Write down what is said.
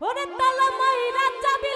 ওরে তালা মাইরা চাবি